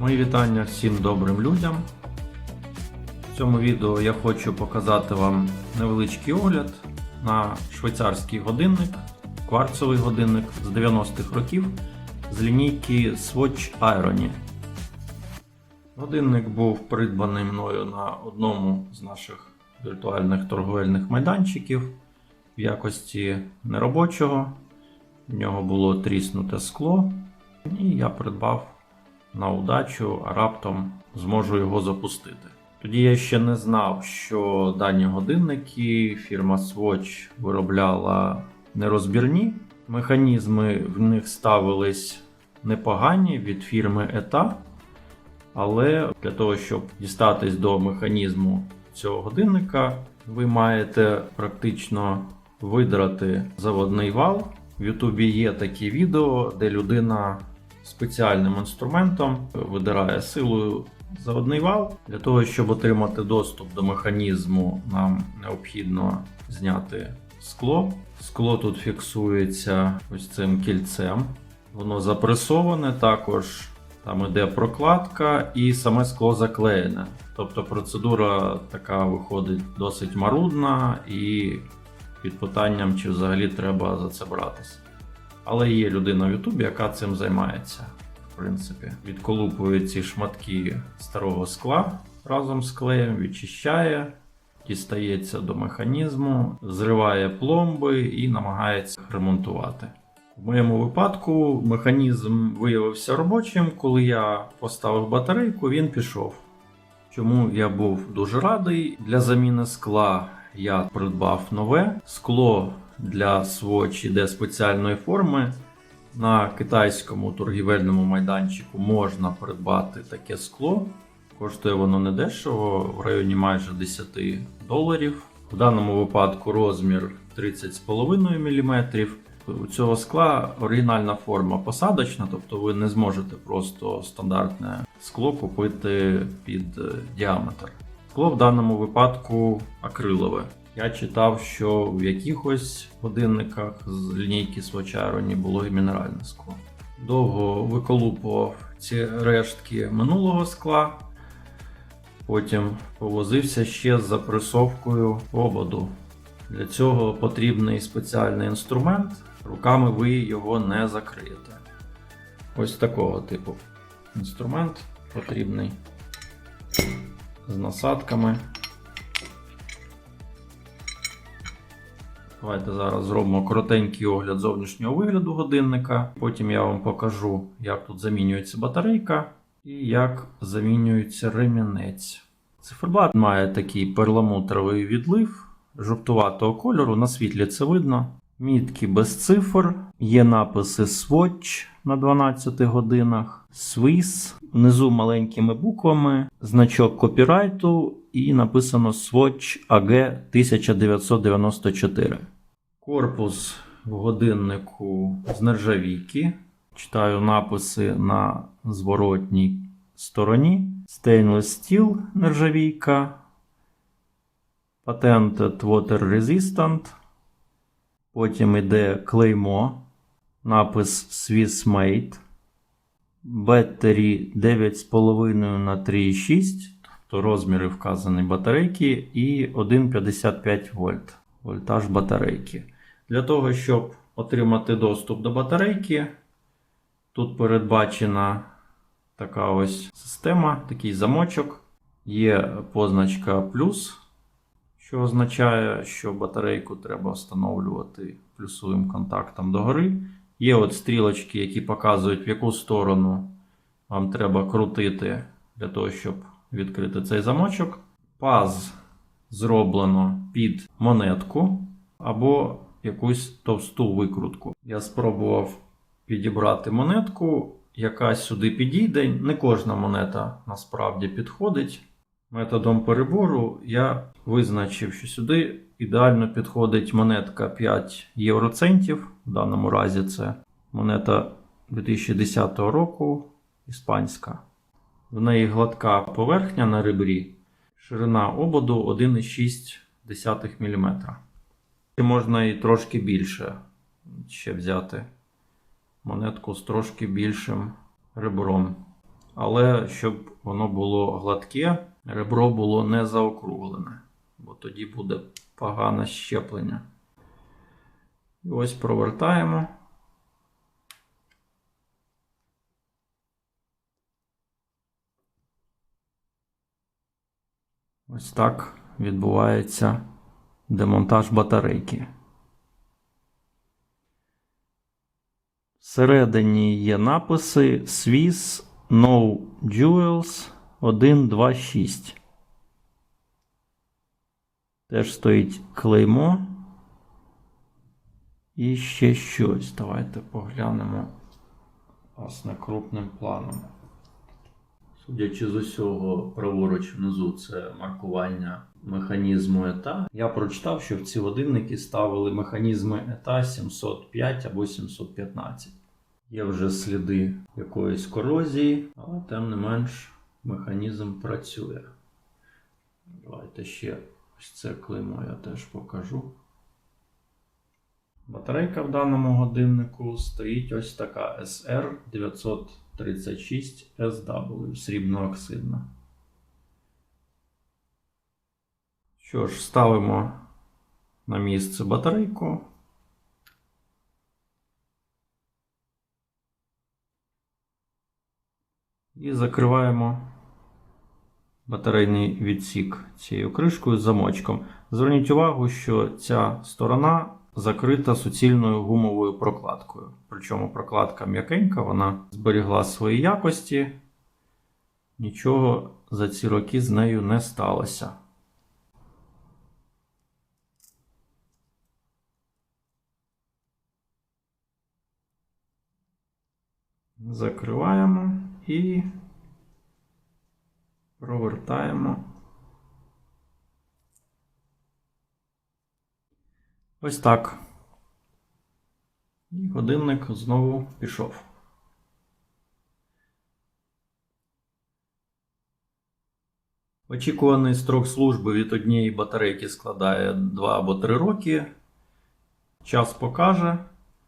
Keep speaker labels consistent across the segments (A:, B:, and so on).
A: Мої вітання всім добрим людям. В цьому відео я хочу показати вам невеличкий огляд на швейцарський годинник, кварцовий годинник з 90-х років з лінійки Swatch Irony. Годинник був придбаний мною на одному з наших віртуальних торговельних майданчиків в якості неробочого. В нього було тріснуте скло, і я придбав на удачу, а раптом зможу його запустити. Тоді я ще не знав, що дані годинники фірма Swatch виробляла нерозбірні. Механізми в них ставились непогані від фірми ETA, але для того, щоб дістатись до механізму цього годинника, ви маєте практично видрати заводний вал. В Ютубі є такі відео, де людина спеціальним інструментом видирає силою заводний вал. Для того, щоб отримати доступ до механізму, нам необхідно зняти скло. Скло тут фіксується ось цим кільцем. Воно запресоване, також там іде прокладка і саме скло заклеєне. Тобто процедура така виходить досить марудна і під питанням, чи взагалі треба за це братися. Але є людина в Ютубі, яка цим займається. В принципі, відколупує ці шматки старого скла разом з клеєм, відчищає, дістається до механізму, зриває пломби і намагається ремонтувати. В моєму випадку механізм виявився робочим. Коли я поставив батарейку, він пішов. Чому я був дуже радий. Для заміни скла я придбав нове скло для Swatch іде спеціальної форми. На китайському торгівельному майданчику можна придбати таке скло. Коштує воно не дешево, в районі майже 10 доларів. В даному випадку розмір 30,5 мм. У цього скла оригінальна форма посадочна, тобто ви не зможете просто стандартне скло купити під діаметр. Скло в даному випадку акрилове. Я читав, що в якихось годинниках з лінійки Irony було і мінеральне скло. Довго виколупував ці рештки минулого скла, потім повозився ще з запресовкою ободу. Для цього потрібний спеціальний інструмент, руками ви його не закриєте. Ось такого типу інструмент потрібний з насадками. Давайте зараз зробимо коротенький огляд зовнішнього вигляду годинника. Потім я вам покажу, як тут замінюється батарейка і як замінюється ремінець. Циферблат має такий перламутровий відлив жовтуватого кольору, на світлі це видно. Мітки без цифр, є написи Swatch на 12 годинах, Swiss, внизу маленькими буквами, значок копірайту і написано Swatch AG 1994. Корпус в годиннику з нержавійки. Читаю написи на зворотній стороні. Stainless Steel нержавійка. Patented Water Resistant. Потім йде клеймо, напис Swiss Made. Беттері 9,5 на 3,6, тобто розміри вказані батарейки, і 1,55 вольт. Вольтаж батарейки. Для того, щоб отримати доступ до батарейки, тут передбачена така ось система, такий замочок. Є позначка плюс, що означає, що батарейку треба встановлювати плюсовим контактом догори. Є от стрілочки, які показують, в яку сторону вам треба крутити для того, щоб відкрити цей замочок. Паз зроблено під монетку або якусь товсту викрутку. Я спробував підібрати монетку, яка сюди підійде. Не кожна монета насправді підходить. Методом перебору я визначив, що сюди ідеально підходить монетка 5 євроцентів. В даному разі це монета 2010 року іспанська. В неї гладка поверхня на ребрі, ширина ободу 1,6 мм. Можна і трошки більше ще взяти монетку з трошки більшим ребром. але щоб воно було гладке, ребро було не заокруглене, бо тоді буде погане щеплення. І ось провертаємо. Ось так відбувається демонтаж батарейки. Всередині є написи Swiss No Jewels 126. Теж стоїть клеймо. І ще щось. Давайте поглянемо власне крупним планом. Судячи з усього, праворуч внизу це маркування механізму ета. Я прочитав, що в ці годинники ставили механізми ета 705 або 715. Є вже сліди якоїсь корозії, але тим не менш механізм працює. Давайте ще ось це клеймо я теж покажу. Батарейка в даному годиннику стоїть ось така SR936SW срібно-оксидна. Що ж, ставимо на місце батарейку. І закриваємо батарейний відсік цією кришкою з замочком. Зверніть увагу, що ця сторона закрита суцільною гумовою прокладкою. Причому прокладка м'якенька, вона зберігла свої якості. Нічого за ці роки з нею не сталося. Закриваємо і провертаємо. Ось так. І годинник знову пішов. Очікуваний строк служби від однієї батарейки складає 2 або 3 роки. Час покаже.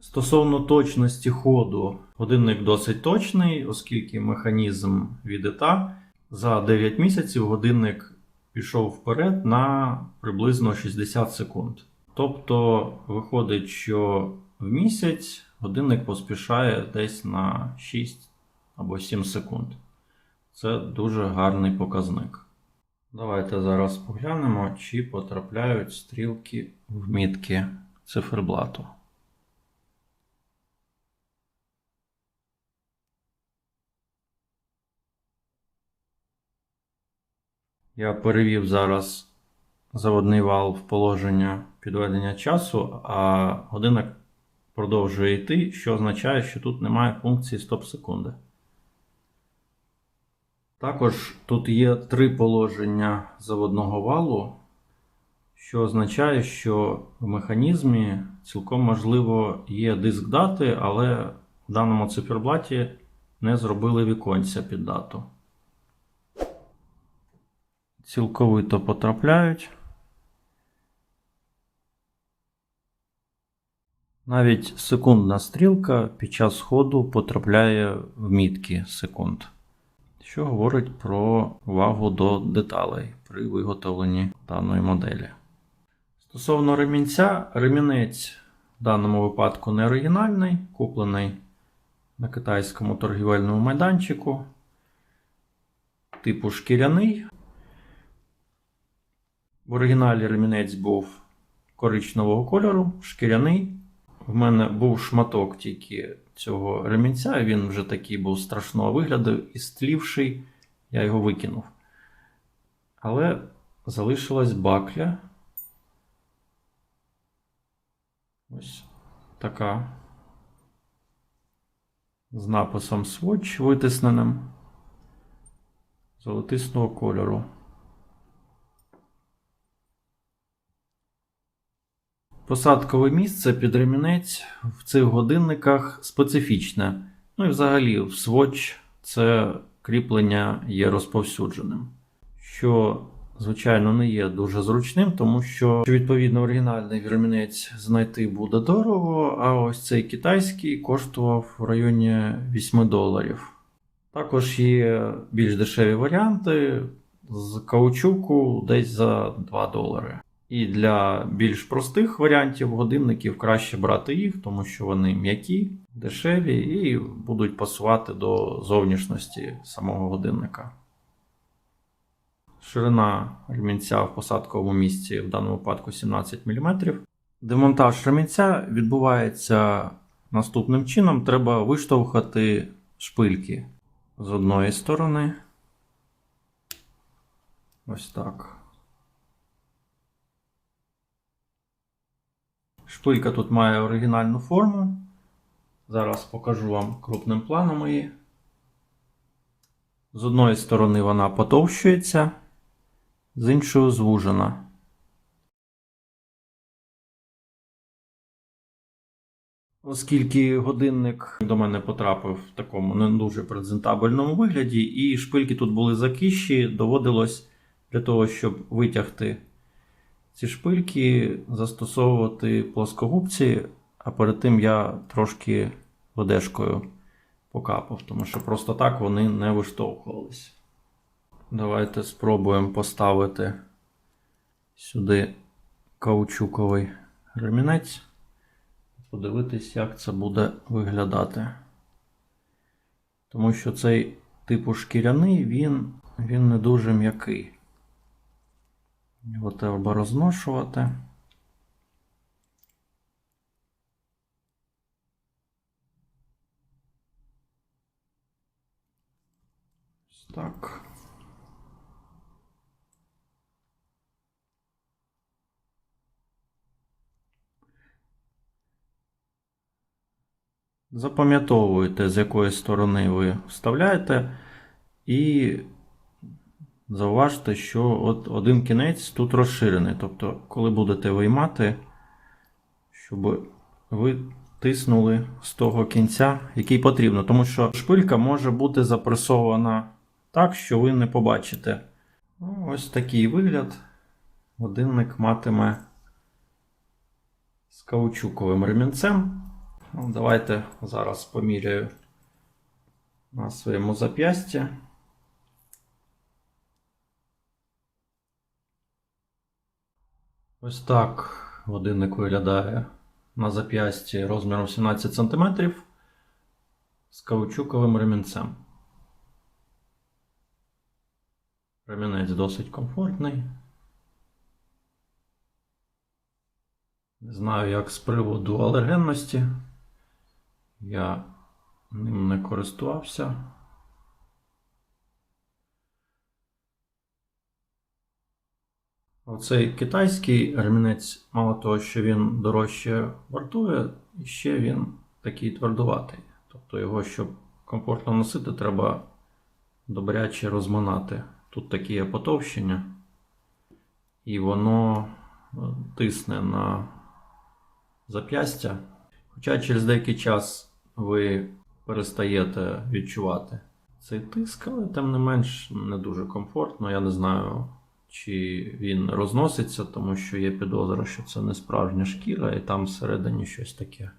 A: Стосовно точності ходу, годинник досить точний, оскільки механізм від ета за 9 місяців годинник пішов вперед на приблизно 60 секунд. Тобто виходить, що в місяць годинник поспішає десь на 6 або 7 секунд. Це дуже гарний показник. Давайте зараз поглянемо, чи потрапляють стрілки в мітки циферблату. Я перевів зараз заводний вал в положення підведення часу, а годинник продовжує йти, що означає, що тут немає функції стоп секунди. Також тут є три положення заводного валу, що означає, що в механізмі цілком можливо є диск дати, але в даному циферблаті не зробили віконця під дату. Цілковито потрапляють. Навіть секундна стрілка під час ходу потрапляє в мітки секунд, що говорить про увагу до деталей при виготовленні даної моделі. Стосовно ремінця, ремінець в даному випадку не оригінальний, куплений на китайському торгівельному майданчику, типу шкіряний. В оригіналі ремінець був коричневого кольору, шкіряний. В мене був шматок тільки цього ремінця, він вже такий був страшного вигляду і стлівший, я його викинув. Але залишилась бакля. Ось така. З написом Swatch витисненим золотисного кольору. Посадкове місце під ремінець в цих годинниках специфічне. Ну і взагалі в Swatch це кріплення є розповсюдженим. Що, звичайно, не є дуже зручним, тому що відповідно оригінальний ремінець знайти буде дорого, а ось цей китайський коштував в районі 8 доларів. Також є більш дешеві варіанти з каучуку десь за 2 долари. І для більш простих варіантів годинників краще брати їх, тому що вони м'які, дешеві і будуть пасувати до зовнішності самого годинника. Ширина ремінця в посадковому місці в даному випадку 17 мм. Демонтаж ремінця відбувається наступним чином: треба виштовхати шпильки з одної сторони. Ось так. Шпилька тут має оригінальну форму. Зараз покажу вам крупним планом її. З одної сторони вона потовщується, з іншої звужена. Оскільки годинник до мене потрапив в такому не дуже презентабельному вигляді, і шпильки тут були закищі, доводилось для того, щоб витягти ці шпильки, застосовувати плоскогубці, а перед тим я трошки водешкою покапав, тому що просто так вони не виштовхувались. Давайте спробуємо поставити сюди каучуковий ремінець. Подивитись, як це буде виглядати. Тому що цей типу шкіряний, він, він не дуже м'який. Його треба розношувати. Так. Запам'ятовуєте, з якої сторони ви вставляєте, і зауважте, що от один кінець тут розширений. Тобто, коли будете виймати, щоб ви тиснули з того кінця, який потрібно. Тому що шпилька може бути запресована так, що ви не побачите. Ну, Ось такий вигляд. Годинник матиме з каучуковим ремінцем. Ну, давайте зараз поміряю на своєму зап'ясті. Ось так годинник виглядає на зап'ясті розміром 17 см з каучуковим ремінцем. Ремінець досить комфортний. Не знаю, як з приводу алергенності. Я ним не користувався. Оцей китайський ремінець, мало того, що він дорожче вартує, ще він такий твердуватий. Тобто його, щоб комфортно носити, треба добряче розминати. Тут такі є потовщення, і воно е, тисне на зап'ястя. Хоча через деякий час ви перестаєте відчувати цей тиск, але тим не менш не дуже комфортно. Я не знаю, чи він розноситься, тому що є підозра, що це не справжня шкіра, і там всередині щось таке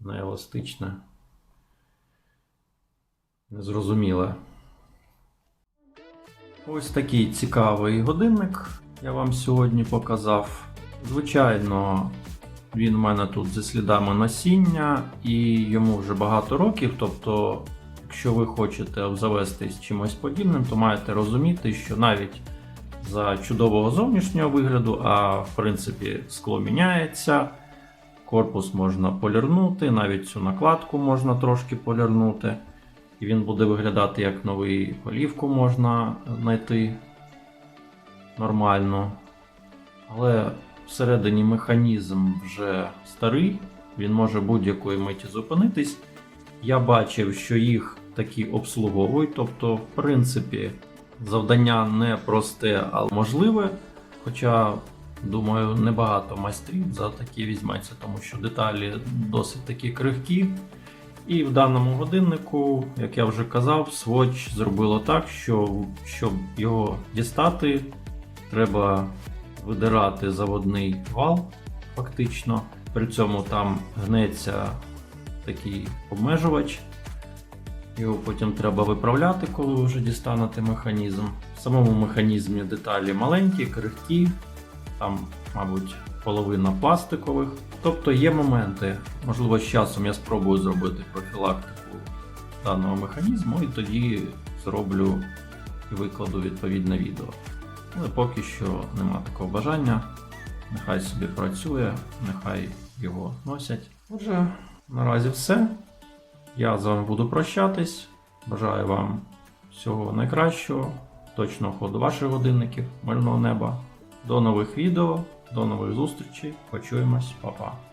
A: нееластичне, незрозуміле. Ось такий цікавий годинник я вам сьогодні показав. Звичайно, він в мене тут зі слідами насіння, і йому вже багато років. Тобто, якщо ви хочете обзавестись чимось подібним, то маєте розуміти, що навіть за чудового зовнішнього вигляду, а в принципі скло міняється, корпус можна полірнути, навіть цю накладку можна трошки полірнути. І він буде виглядати як новий олівку можна знайти нормально. Але всередині механізм вже старий, він може будь-якої миті зупинитись. Я бачив, що їх такі обслуговують, тобто, в принципі, завдання не просте, а можливе. Хоча, думаю, небагато майстрів за такі візьметься, тому що деталі досить такі крихкі. І в даному годиннику, як я вже казав, Swatch зробило так, що щоб його дістати, треба видирати заводний вал, фактично. При цьому там гнеться такий обмежувач, Його потім треба виправляти, коли ви вже дістанете механізм. В самому механізмі деталі маленькі, крихкі, там, мабуть, половина пластикових. Тобто є моменти. Можливо, з часом я спробую зробити профілактику даного механізму і тоді зроблю і викладу відповідне відео. Але поки що нема такого бажання. Нехай собі працює, нехай його носять. Отже, наразі все. Я з вами буду прощатись. Бажаю вам всього найкращого, точного ходу ваших годинників, мирного неба. До нових відео, до нових зустрічей. Почуємось, Па-па.